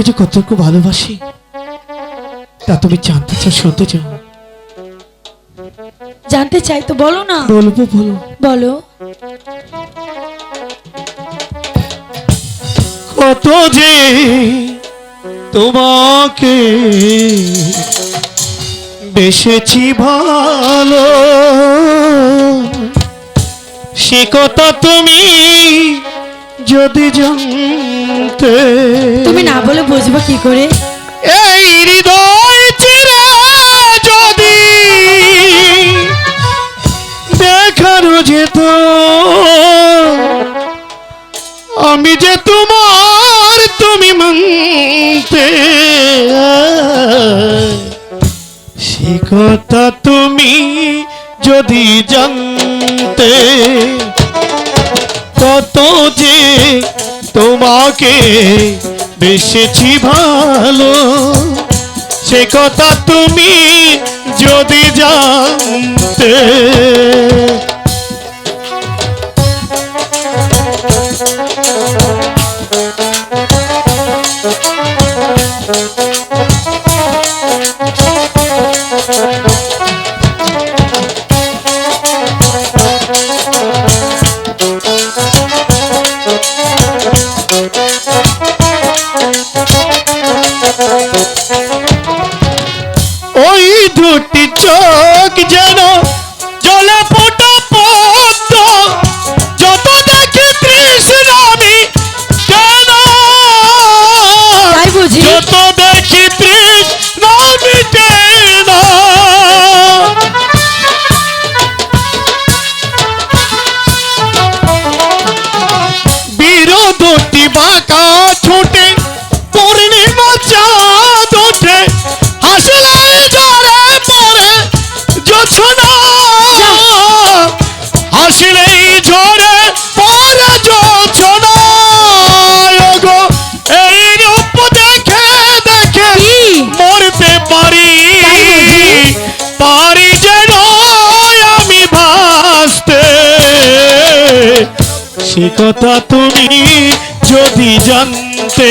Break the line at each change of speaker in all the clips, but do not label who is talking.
তোমাকে যে কতটুকু ভালোবাসি তা তুমি জানতে চাও শুনতে চাও?
জানতে চাই তো বলো না।
বলব বলো।
বলো।
কত যে তোমাকে বেসেছি ভালো সে কথা তুমি যদি জানতে।
তুমি না বলে বুঝব কি করে?
এই হৃদয় চিরে যদি দেখানো যেত আমি যে তোমার তুমি মানতে সে কথা তুমি যদি জানতে তোমাকে বেসেছি ভালো। সে কথা তুমি যদি জানতে। যেন জোছনা হাসলেই ঝরে পরে জোছনা ওগো এই রূপ দেখে দেখে মরতে পারি। পারি যেন আমি ভাসতে। সে কথা তুমি যদি জানতে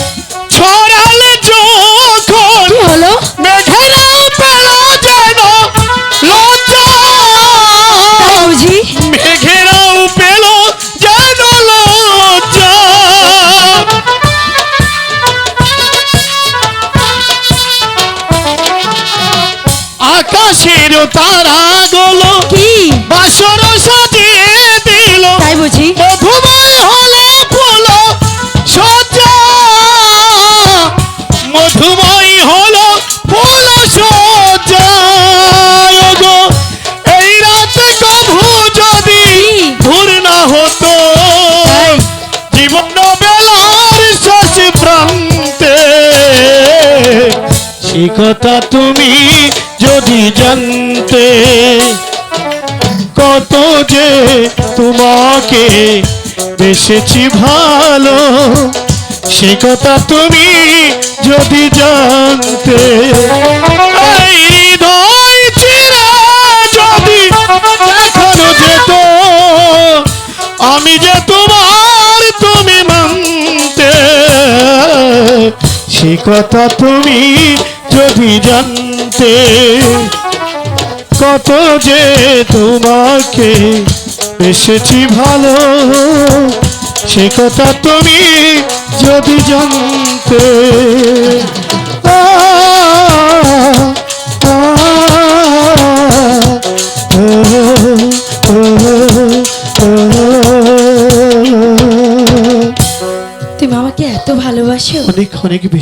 আকাশের তারা গুলো
কি?
বাসর সাজিয়ে দিল।
তাই বুঝি।
মধুময় হলো ফুল সজ্জা। মধুময় হলো ফুল সজ্জা। ওগো, এই রাতে কভু যদি ভুর না হতো জীবন বেলার শেষ প্রান্তে। সে কথা তুমি যদি জানতে কত যে তোমাকে বেসেছি ভালো, সে কথা তুমি যদি জানতে যদি দেখানো যেত আমি যে তোমার তুমি মানতে, সে কথা তুমি যদি জানতে কত যে তোমাকে এসেছি ভালো সে কথা তুমি যদি জানতে।
তুমি আমাকে এত ভালোবাসো
অনেক অনেক বেশি